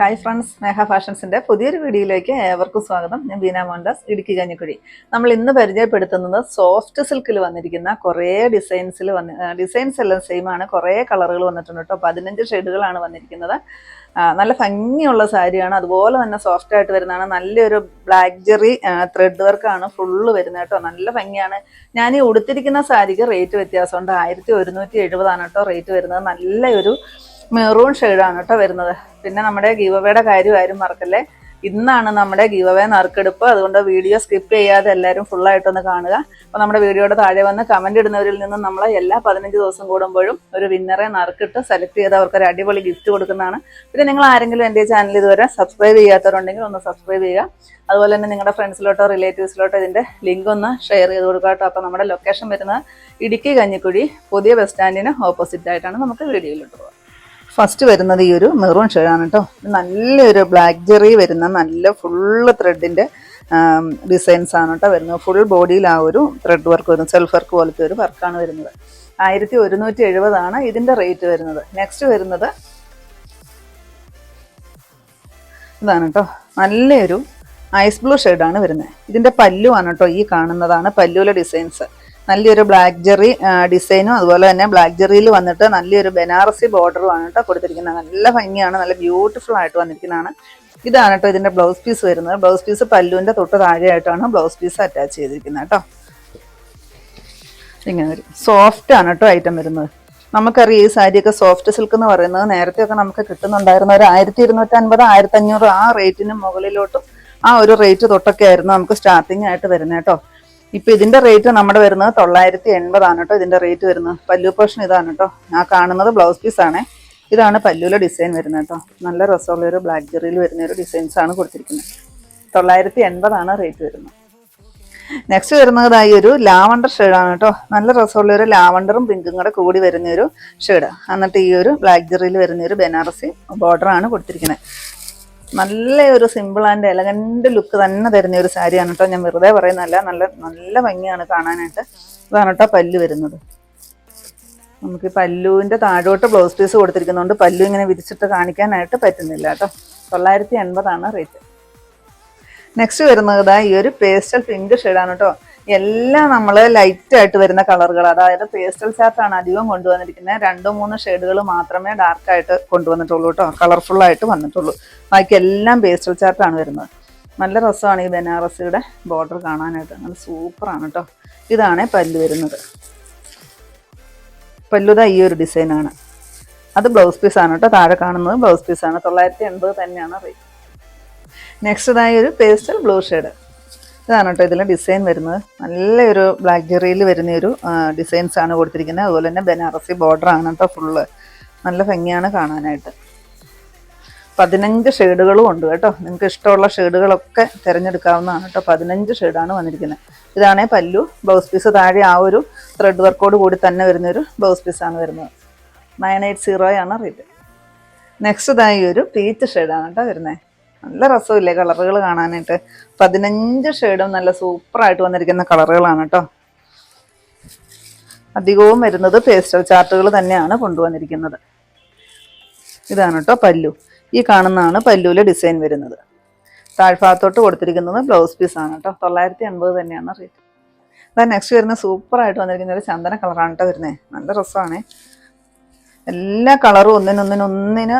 Hi friends സ്നേഹ ഫാഷൻസിന്റെ പുതിയൊരു വീഡിയോയിലേക്ക് ഏവർക്കും സ്വാഗതം. ഞാൻ ബീന മോഹൻദാസ് ഇടുക്കി കഞ്ഞിക്കുഴി. നമ്മൾ ഇന്ന് പരിചയപ്പെടുത്തുന്നത് സോഫ്റ്റ് സിൽക്കിൽ വന്നിരിക്കുന്ന കുറേ ഡിസൈൻസിൽ വന്ന് ഡിസൈൻസ് എല്ലാം സെയിം ആണ്. കുറേ കളറുകൾ വന്നിട്ടുണ്ട് കേട്ടോ. പതിനഞ്ച് ഷെയ്ഡുകളാണ് വന്നിരിക്കുന്നത്. നല്ല ഭംഗിയുള്ള സാരിയാണ്. അതുപോലെ തന്നെ സോഫ്റ്റ് ആയിട്ട് വരുന്നതാണ്. നല്ലൊരു ബ്ലാക്ക് ജെറി ത്രെഡ് വർക്കാണ് ഫുള്ള് വരുന്നത് കേട്ടോ. നല്ല ഭംഗിയാണ്. ഞാൻ ഈ ഉടുത്തിരിക്കുന്ന സാരിക്ക് റേറ്റ് വ്യത്യാസമുണ്ട്. ആയിരത്തി ഒരുന്നൂറ്റി എഴുപതാണ് കേട്ടോ റേറ്റ് വരുന്നത്. നല്ലൊരു മെറൂൺ ഷെയ്ഡാണ് കേട്ടോ വരുന്നത്. പിന്നെ നമ്മുടെ ഗീവവയുടെ കാര്യം ആരും മറക്കല്ലേ? ഇന്നാണ് നമ്മുടെ ഗീവവേ നറുക്കെടുപ്പ്. അതുകൊണ്ട് വീഡിയോ സ്കിപ്പ് ചെയ്യാതെ എല്ലാവരും ഫുള്ളായിട്ടൊന്ന് കാണുക. അപ്പോൾ നമ്മുടെ വീഡിയോയുടെ താഴെ വന്ന് കമന്റ് ഇടുന്നവരിൽ നിന്നും നമ്മൾ എല്ലാ പതിനഞ്ച് ദിവസം കൂടുമ്പോഴും ഒരു വിന്നറെ നറുക്കിട്ട് സെലക്ട് ചെയ്ത് അവർക്ക് ഒരു അടിപൊളി ഗിഫ്റ്റ് കൊടുക്കുന്നതാണ്. പിന്നെ നിങ്ങൾ ആരെങ്കിലും എന്റെ ചാനൽ ഇതുവരെ സബ്സ്ക്രൈബ് ചെയ്യാത്തവരുണ്ടെങ്കിൽ ഒന്ന് സബ്സ്ക്രൈബ് ചെയ്യുക. അതുപോലെ തന്നെ നിങ്ങളുടെ ഫ്രണ്ട്സിലോട്ടോ റിലേറ്റീവ്സിലോട്ടോ ഇതിന്റെ ലിങ്ക് ഒന്ന് ഷെയർ ചെയ്ത് കൊടുക്കുക കേട്ടോ. അപ്പോൾ നമ്മുടെ ലൊക്കേഷൻ വരുന്നത് ഇടുക്കി കഞ്ഞിക്കുഴി പുതിയ ബസ് സ്റ്റാൻഡിന് ഓപ്പോസിറ്റ് ആയിട്ടാണ് നമുക്ക് വീഡിയോയിലോട്ട് പോകാം. ഫസ്റ്റ് വരുന്നത് ഈ ഒരു മെറൂൺ ഷെയ്ഡാണ് കേട്ടോ നല്ലൊരു ബ്ലാക്ക് ജെറി വരുന്ന നല്ല ഫുള്ള് ത്രെഡിന്റെ ഡിസൈൻസ് ആണ് കേട്ടോ വരുന്നത്. ഫുൾ ബോഡിയിൽ ആ ഒരു ത്രെഡ് വർക്ക് വരുന്നത് സെൽഫ് വർക്ക് പോലത്തെ ഒരു വർക്കാണ് വരുന്നത്. ആയിരത്തി ഒരുന്നൂറ്റി എഴുപതാണ് ഇതിന്റെ റേറ്റ് വരുന്നത്. നെക്സ്റ്റ് വരുന്നത് ഇതാണ് കേട്ടോ നല്ലൊരു ഐസ് ബ്ലൂ ഷെയ്ഡാണ് വരുന്നത്. ഇതിന്റെ പല്ലുവാണ് കേട്ടോ ഈ കാണുന്നതാണ് പല്ലുവിലെ ഡിസൈൻസ് നല്ലൊരു ബ്ലാക്ക് ജെറി ഡിസൈനും അതുപോലെ തന്നെ ബ്ലാക്ക് ജെറിയിൽ വന്നിട്ട് നല്ലൊരു ബനാറസി ബോർഡറും ആണ് കേട്ടോ കൊടുത്തിരിക്കുന്നത്. നല്ല ഭംഗിയാണ് നല്ല ബ്യൂട്ടിഫുൾ ആയിട്ട് വന്നിരിക്കുന്നതാണ്. ഇതാണ് കേട്ടോ ഇതിന്റെ ബ്ലൗസ് പീസ് വരുന്നത്. ബ്ലൗസ് പീസ് പല്ലുവിന്റെ തൊട്ട് താഴെയായിട്ടാണ് ബ്ലൗസ് പീസ് അറ്റാച്ച് ചെയ്തിരിക്കുന്നത് കേട്ടോ. ഇങ്ങനെ വരും സോഫ്റ്റ് ആണ് കേട്ടോ ഐറ്റം വരുന്നത്. നമുക്കറിയാം ഈ സാരിയൊക്കെ സോഫ്റ്റ് സിൽക്ക് എന്ന് പറയുന്നത് നേരത്തെയൊക്കെ നമുക്ക് കിട്ടുന്നുണ്ടായിരുന്ന ഒരു ആയിരത്തി ഇരുന്നൂറ്റി അൻപത് ആയിരത്തി അഞ്ഞൂറ് ആ റേറ്റിന് മുകളിലോട്ടും ആ ഒരു റേറ്റ് തൊട്ടൊക്കെ ആയിരുന്നു നമുക്ക് സ്റ്റാർട്ടിങ് ആയിട്ട് വരുന്നത് കേട്ടോ. ഇപ്പൊ ഇതിന്റെ റേറ്റ് നമ്മുടെ വരുന്നത് തൊള്ളായിരത്തി എൺപതാണ് കേട്ടോ. ഇതിന്റെ റേറ്റ് വരുന്നത് പല്ലു പോർഷൻ ഇതാണ് കേട്ടോ. ഞാൻ കാണുന്നത് ബ്ലൗസ് പീസ് ആണ്. ഇതാണ് പല്ലുവിലെ ഡിസൈൻ വരുന്നത് കേട്ടോ. നല്ല രസമുള്ള ഒരു ബ്ലാക്ക് ജെറിയിൽ വരുന്ന ഒരു ഡിസൈൻസ് ആണ് കൊടുത്തിരിക്കുന്നത്. തൊള്ളായിരത്തി എൺപതാണ് റേറ്റ് വരുന്നത്. നെക്സ്റ്റ് വരുന്നതായി ഒരു ലാവണ്ടർ ഷെയ്ഡാണ് കേട്ടോ. നല്ല രസമുള്ള ഒരു ലാവണ്ടറും പിങ്കും കൂടെ കൂടി വരുന്ന ഒരു ഷെയ്ഡ് എന്നിട്ട് ഈ ഒരു ബ്ലാക്ക് ജെറിയിൽ വരുന്ന ഒരു ബനാറസി ബോർഡർ ആണ് കൊടുത്തിരിക്കുന്നത്. നല്ല ഒരു സിമ്പിൾ ആൻഡ് എലഗന്റ് ലുക്ക് തന്നെ തരുന്ന ഒരു സാരിയാണ് കേട്ടോ ഞാൻ വെറുതെ പറയുന്നതല്ല. നല്ല നല്ല ഭംഗിയാണ് കാണാനായിട്ട്. ഇതാണ് കേട്ടോ പല്ല് വരുന്നത്. നമുക്ക് പല്ലുവിന്റെ താഴോട്ട് ബ്ലൗസ് പീസ് കൊടുത്തിരിക്കുന്നതുകൊണ്ട് പല്ലു ഇങ്ങനെ വിരിച്ചിട്ട് കാണിക്കാനായിട്ട് പറ്റുന്നില്ല കേട്ടോ തൊള്ളായിരത്തി എൺപതാണ് റേറ്റ് നെക്സ്റ്റ് വരുന്നത് ഈ ഒരു പേസ്റ്റൽ പിങ്ക് ഷെയ്ഡാണ് കേട്ടോ എല്ലാം നമ്മൾ ലൈറ്റ് ആയിട്ട് വരുന്ന കളറുകൾ അതായത് പേസ്റ്റൽ ചാർട്ടാണ് അധികം കൊണ്ടുവന്നിരിക്കുന്നത് രണ്ടോ മൂന്ന് ഷെയ്ഡുകൾ മാത്രമേ ഡാർക്ക് ആയിട്ട് കൊണ്ടുവന്നിട്ടുള്ളൂ കേട്ടോ കളർഫുൾ ആയിട്ട് വന്നിട്ടുള്ളൂ. ബാക്കി എല്ലാം പേസ്റ്റൽ ചാർട്ടാണ് വരുന്നത്. നല്ല രസമാണ് ഈ ബനാറസിയുടെ ബോർഡർ കാണാനായിട്ട്. നല്ല സൂപ്പറാണ് കേട്ടോ ഇതാണ് പല്ല് വരുന്നത്. പല്ലുത ഈ ഒരു ഡിസൈനാണ് അത് ബ്ലൗസ് പീസാണ് കേട്ടോ താഴെ കാണുന്നത് ബ്ലൗസ് പീസാണ് തൊള്ളായിരത്തി എൺപത് തന്നെയാണ് റേറ്റ് നെക്സ്റ്റ് ഇതായ ഒരു പേസ്റ്റൽ ബ്ലൂ ഷെയ്ഡ് ഇതാണ് കേട്ടോ ഇതിലെ ഡിസൈൻ വരുന്നത്. നല്ലൊരു ബ്ലാക്ക് ജെറിയിൽ വരുന്ന ഒരു ഡിസൈൻസ് ആണ് കൊടുത്തിരിക്കുന്നത്. അതുപോലെ തന്നെ ബനാറസി ബോർഡർ ആണ് കേട്ടോ ഫുള്ള് നല്ല ഭംഗിയാണ് കാണാനായിട്ട്. പതിനഞ്ച് ഷെയ്ഡുകളും ഉണ്ട് കേട്ടോ. നിങ്ങൾക്ക് ഇഷ്ടമുള്ള ഷെയ്ഡുകളൊക്കെ തിരഞ്ഞെടുക്കാവുന്നതാണ് കേട്ടോ. പതിനഞ്ച് ഷെയ്ഡാണ് വന്നിരിക്കുന്നത്. ഇതാണ് പല്ലു. ബ്ലൗസ് പീസ് താഴെ ആ ഒരു ത്രെഡ് വർക്കോട് കൂടി തന്നെ വരുന്നൊരു ബ്ലൗസ് പീസാണ് വരുന്നത്. നയൻ എയ്റ്റ് സീറോയാണ് റേറ്റ് നെക്സ്റ്റ് ഇതായി ഒരു പീച്ച് ഷെയ്ഡാണ് കേട്ടോ വരുന്നത്. നല്ല രസമില്ലേ കളറുകൾ കാണാനായിട്ട്? പതിനഞ്ച് ഷെയ്ഡും നല്ല സൂപ്പറായിട്ട് വന്നിരിക്കുന്ന കളറുകളാണ് കേട്ടോ അധികവും വരുന്നത് പേസ്റ്റൽ ചാർട്ടുകൾ തന്നെയാണ് കൊണ്ടുവന്നിരിക്കുന്നത്. ഇതാണ് കേട്ടോ പല്ലു. ഈ കാണുന്നതാണ് പല്ലുവിലെ ഡിസൈൻ വരുന്നത്. താഴ്ഭാഗത്തോട്ട് കൊടുത്തിരിക്കുന്നത് ബ്ലൗസ് പീസ് ആണ് കേട്ടോ തൊള്ളായിരത്തി എൺപത് തന്നെയാണ് റേറ്റ് അതാ നെക്സ്റ്റ് വരുന്ന സൂപ്പറായിട്ട് വന്നിരിക്കുന്ന ഒരു ചന്ദന കളറാണ് കേട്ടോ വരുന്നത് നല്ല രസമാണ്. എല്ലാ കളറും ഒന്നിനൊന്നിനൊന്നിന്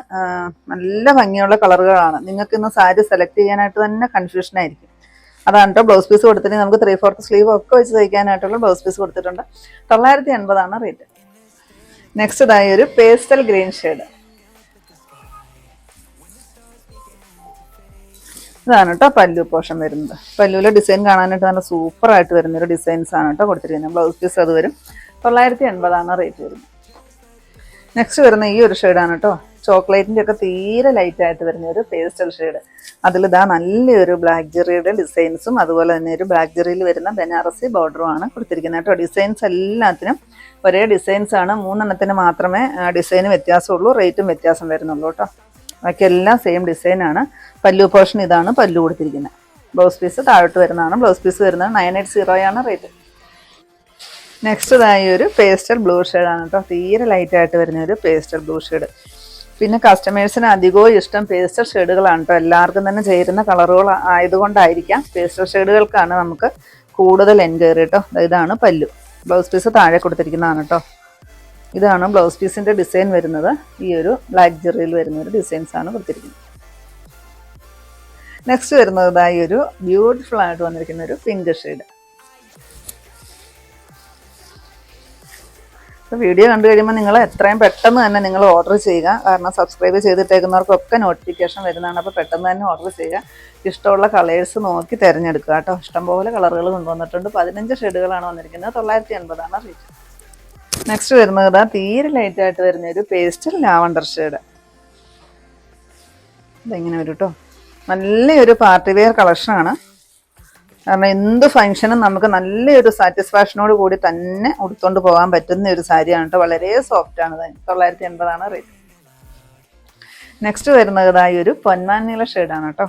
നല്ല ഭംഗിയുള്ള കളറുകളാണ്. നിങ്ങൾക്ക് ഇന്ന് സാരി സെലക്ട് ചെയ്യാനായിട്ട് തന്നെ കൺഫ്യൂഷൻ ആയിരിക്കും. അതാണ് കേട്ടോ ബ്ലൗസ് പീസ് കൊടുത്തിട്ട് നമുക്ക് ത്രീ ഫോർത്ത് സ്ലീവ് ഒക്കെ വെച്ച് തയ്ക്കാനായിട്ടുള്ള ബ്ലൗസ് പീസ് കൊടുത്തിട്ടുണ്ട്. തൊള്ളായിരത്തി എൺപതാണ് റേറ്റ് നെക്സ്റ്റ് ഇതായി ഒരു പേസ്റ്റൽ ഗ്രീൻ ഷെയ്ഡ് ഇതാണ് കേട്ടോ പല്ലു പോഷൻ വരുന്നത്. പല്ലുവിലെ ഡിസൈൻ കാണാനായിട്ട് നല്ല സൂപ്പർ ആയിട്ട് വരുന്ന ഒരു ഡിസൈൻസ് ആണ് കേട്ടോ കൊടുത്തിരിക്കുന്നത്. ബ്ലൗസ് പീസ് അത് വരും. തൊള്ളായിരത്തി എൺപതാണ് റേറ്റ് വരുന്നത്. നെക്സ്റ്റ് വരുന്ന ഈ ഒരു ഷെയ്ഡാണ് കേട്ടോ ചോക്ലേറ്റിന്റെ ഒക്കെ തീരെ ലൈറ്റ് ആയിട്ട് വരുന്ന ഒരു പേസ്റ്റൽ ഷെയ്ഡ് അതിൽ ഇതാ നല്ലൊരു ബ്ലാക്ക് ജെറിയുടെ ഡിസൈൻസും അതുപോലെ തന്നെ ഒരു ബ്ലാക്ക് ജെറിയിൽ വരുന്ന ബനാറസി ബോർഡറും ആണ് കൊടുത്തിരിക്കുന്നത് കേട്ടോ ഡിസൈൻസ് എല്ലാത്തിനും ഒരേ ഡിസൈൻസ് ആണ്. മൂന്നെണ്ണത്തിന് മാത്രമേ ഡിസൈന് വ്യത്യാസമുള്ളൂ റേറ്റും വ്യത്യാസം വരുന്നുള്ളൂ കേട്ടോ ബാക്കി എല്ലാം സെയിം ഡിസൈനാണ് പല്ലു പോർഷൻ ഇതാണ് പല്ലു കൊടുത്തിരിക്കുന്നത്. ബ്ലൗസ് പീസ് താഴോട്ട് വരുന്നതാണ്. ബ്ലൗസ് പീസ് വരുന്നത് നയൻ എയ്റ്റ് സീറോയാണ് റേറ്റ് നെക്സ്റ്റ് ഇതായി ഒരു പേസ്റ്റൽ ബ്ലൂ ഷെയ്ഡാണ് കേട്ടോ തീരെ ലൈറ്റ് ആയിട്ട് വരുന്ന ഒരു പേസ്റ്റൽ ബ്ലൂ ഷെയ്ഡ് പിന്നെ കസ്റ്റമേഴ്സിന് അധികവും ഇഷ്ടം പേസ്റ്റൽ ഷെയ്ഡുകളാണ് കേട്ടോ എല്ലാവർക്കും തന്നെ ചേരുന്ന കളറുകൾ ആയതുകൊണ്ടായിരിക്കാം പേസ്റ്റൽ ഷെയ്ഡുകൾക്കാണ് നമുക്ക് കൂടുതൽ എൻക്വയറി കേട്ടോ ഇതാണ് പല്ലു. ബ്ലൗസ് പീസ് താഴെ കൊടുത്തിരിക്കുന്നതാണ് കേട്ടോ ഇതാണ് ബ്ലൗസ് പീസിന്റെ ഡിസൈൻ വരുന്നത്. ഈ ഒരു ബ്ലാക്ക് ജെറിയിൽ വരുന്ന ഒരു ഡിസൈൻസ് ആണ് കൊടുത്തിരിക്കുന്നത്. നെക്സ്റ്റ് വരുന്നത് ഒരു ബ്യൂട്ടിഫുൾ ആയിട്ട് വന്നിരിക്കുന്ന ഒരു പിങ്ക് ഷെയ്ഡ് വീഡിയോ കണ്ടു കഴിയുമ്പോൾ നിങ്ങൾ എത്രയും പെട്ടെന്ന് തന്നെ നിങ്ങൾ ഓർഡർ ചെയ്യുക. കാരണം സബ്സ്ക്രൈബ് ചെയ്തിട്ടേക്കുന്നവർക്കൊക്കെ നോട്ടിഫിക്കേഷൻ വരുന്നതാണ്. അപ്പോൾ പെട്ടെന്ന് തന്നെ ഓർഡർ ചെയ്യുക. ഇഷ്ടമുള്ള കളേഴ്സ് നോക്കി തിരഞ്ഞെടുക്കുക കേട്ടോ. ഇഷ്ടംപോലെ കളറുകൾ കൊണ്ടുവന്നിട്ടുണ്ട്. പതിനഞ്ച് ഷെയ്ഡുകളാണ് വന്നിരിക്കുന്നത്. തൊള്ളായിരത്തി എൺപതാണ് റേറ്റ് നെക്സ്റ്റ് വരുന്നത് തീരെ ലൈറ്റ് ആയിട്ട് വരുന്ന ഒരു പേസ്റ്റൽ ലാവണ്ടർ ഷെയ്ഡ് ഇതെങ്ങനെ വരും കേട്ടോ നല്ലൊരു പാർട്ടി വെയർ കളക്ഷനാണ് കാരണം എന്ത് ഫംഗ്ഷനും നമുക്ക് നല്ലൊരു സാറ്റിസ്ഫാക്ഷനോട് കൂടി തന്നെ ഉടുത്തോണ്ട് പോകാൻ പറ്റുന്ന ഒരു സാരിയാണ് കേട്ടോ. വളരെ സോഫ്റ്റ് ആണ് തൊള്ളായിരത്തി എൺപതാണ് റേറ്റ് നെക്സ്റ്റ് വരുന്നത് ഇതായി ഒരു പൊന്മാനീല ഷെയ്ഡാണ് കേട്ടോ.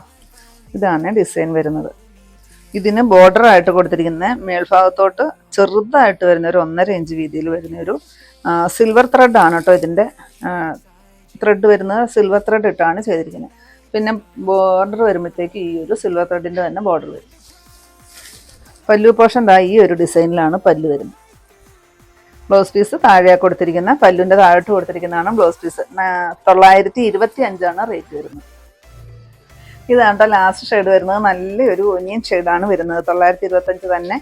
ഇതാണ് ഡിസൈൻ വരുന്നത്. ഇതിന് ബോർഡർ ആയിട്ട് കൊടുത്തിരിക്കുന്ന മേൽഭാഗത്തോട്ട് ചെറുതായിട്ട് വരുന്ന ഒരു ഒന്നര ഇഞ്ച് വീതിയിൽ വരുന്ന ഒരു സിൽവർ ത്രെഡ് ആണ് കേട്ടോ ഇതിന്റെ ത്രെഡ് വരുന്നത് സിൽവർ ത്രെഡ് ഇട്ടാണ് ചെയ്തിരിക്കുന്നത്. പിന്നെ ബോർഡർ വരുമ്പോഴത്തേക്ക് ഈ ഒരു സിൽവർ ത്രെഡിന്റെ തന്നെ ബോർഡർ വരും. പല്ലു പോർഷൻ ദാ ഈ ഒരു ഡിസൈനിലാണ് പല്ല് വരുന്നത്. ബ്ലൗസ് പീസ് താഴെ കൊടുത്തിരിക്കുന്ന പല്ലുവിന്റെ താഴോട്ട് കൊടുത്തിരിക്കുന്നതാണ് ബ്ലൗസ് പീസ്. തൊള്ളായിരത്തി ഇരുപത്തി അഞ്ചാണ് റേറ്റ് വരുന്നത്. ഇതാണ് ലാസ്റ്റ് ഷെയ്ഡ് വരുന്നത് നല്ലൊരു ഒനിയൻ ഷെയ്ഡാണ് വരുന്നത്. തൊള്ളായിരത്തി ഇരുപത്തഞ്ച് തന്നെ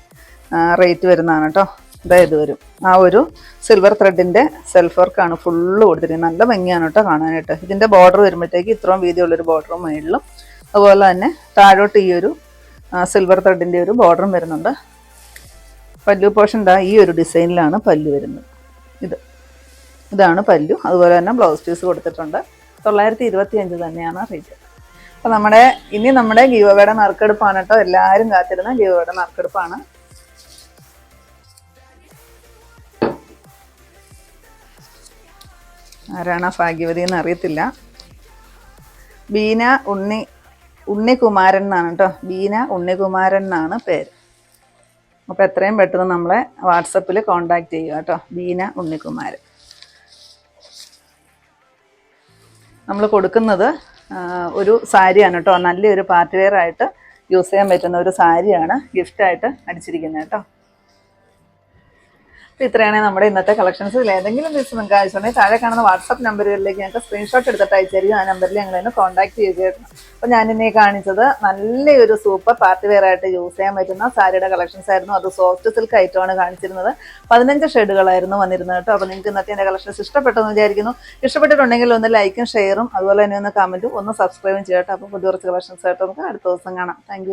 റേറ്റ് വരുന്നതാണ് കേട്ടോ ഇത് വരും ആ ഒരു സിൽവർ ത്രെഡിന്റെ സെൽഫ് വർക്കാണ് ഫുള്ള് കൊടുത്തിരിക്കുന്നത്. നല്ല ഭംഗിയാണ് കേട്ടോ കാണാനായിട്ട്. ഇതിന്റെ ബോർഡർ വരുമ്പോഴത്തേക്ക് ഇത്രയും വീതിയുള്ളൊരു ബോർഡറും മേളിലും. അതുപോലെ തന്നെ താഴോട്ട് ഈ ഒരു സിൽവർ ത്രെഡിന്റെ ഒരു ബോർഡറും വരുന്നുണ്ട്. പല്ലു പോർഷൻ ദാ ഈ ഒരു ഡിസൈനിലാണ് പല്ലു വരുന്നത്. ഇത്. ഇതാണ് പല്ലു. അതുപോലെ തന്നെ ബ്ലൗസ് പീസ് കൊടുത്തിട്ടുണ്ട്. തൊള്ളായിരത്തി ഇരുപത്തി അഞ്ച് തന്നെയാണ് റേറ്റ് അപ്പോൾ നമ്മുടെ ഇനി നമ്മുടെ ഗീവയുടെ നറുക്കെടുപ്പാണ് കേട്ടോ. എല്ലാവരും കാത്തിരുന്ന ഗീവയുടെ നറുക്കെടുപ്പാണ്. ആരാണ് ഭാഗ്യവതി എന്ന് അറിയത്തില്ല. ബീന ഉണ്ണി ഉണ്ണികുമാരൻ എന്നാണ് കേട്ടോ ബീന ഉണ്ണികുമാരൻ എന്നാണ് പേര്. അപ്പോൾ എത്രയും പെട്ടെന്ന് നമ്മളെ വാട്സപ്പിൽ കോണ്ടാക്ട് ചെയ്യുക കേട്ടോ ബീന ഉണ്ണികുമാരൻ. നമ്മൾ കൊടുക്കുന്നത് ഒരു സാരിയാണ് കേട്ടോ നല്ലൊരു പാർട്ടി വെയർ ആയിട്ട് യൂസ് ചെയ്യാൻ പറ്റുന്ന ഒരു സാരിയാണ്. ഗിഫ്റ്റായിട്ട് അടിച്ചിരിക്കുന്നത് കേട്ടോ ഇത്രയാണ് നമ്മുടെ ഇന്നത്തെ കളക്ഷൻസ് ഏതെങ്കിലും ദിവസം നിങ്ങൾക്ക് ആവശ്യമുണ്ടെങ്കിൽ താഴെ കാണുന്ന വാട്സപ്പ് നമ്പറുകളിലേക്ക് ഞങ്ങൾക്ക് സ്ക്രീൻഷോട്ട് എടുത്തിട്ട് അയച്ചായിരിക്കും ആ നമ്പറിൽ ഞങ്ങൾ എന്നെ കോൺടാക്ട് ചെയ്തിരുന്നു അപ്പോൾ ഞാൻ ഇന്നേ കാണിച്ചത് നല്ലൊരു സൂപ്പർ പാർട്ടി വെയർ ആയിട്ട് യൂസ് ചെയ്യാൻ പറ്റുന്ന സാരിയുടെ കളക്ഷൻസ് ആയിരുന്നു. അത് സോഫ്റ്റ് സിൽക്ക് ഐറ്റമാണ് കാണിച്ചിരുന്നത്. പതിനഞ്ച് ഷെയ്ഡുകളായിരുന്നു വന്നിരുന്നത് കേട്ടോ. അപ്പോൾ നിങ്ങൾക്ക് ഇന്നത്തെ എന്റെ കളക്ഷൻസ് ഇഷ്ടപ്പെട്ടെന്ന് വിചാരിക്കുന്നു. ഇഷ്ടപ്പെട്ടിട്ടുണ്ടെങ്കിൽ ഒന്ന് ലൈക്കും ഷെയറും അതുപോലെ തന്നെ ഒന്ന് കമന്റും ഒന്ന് സബ്സ്ക്രൈബും ചെയ്യട്ടോ അപ്പോൾ പുതിയ കുറച്ച് കളക്ഷൻസ് ആയിട്ട് നമുക്ക് അടുത്ത ദിവസം കാണാം. താങ്ക്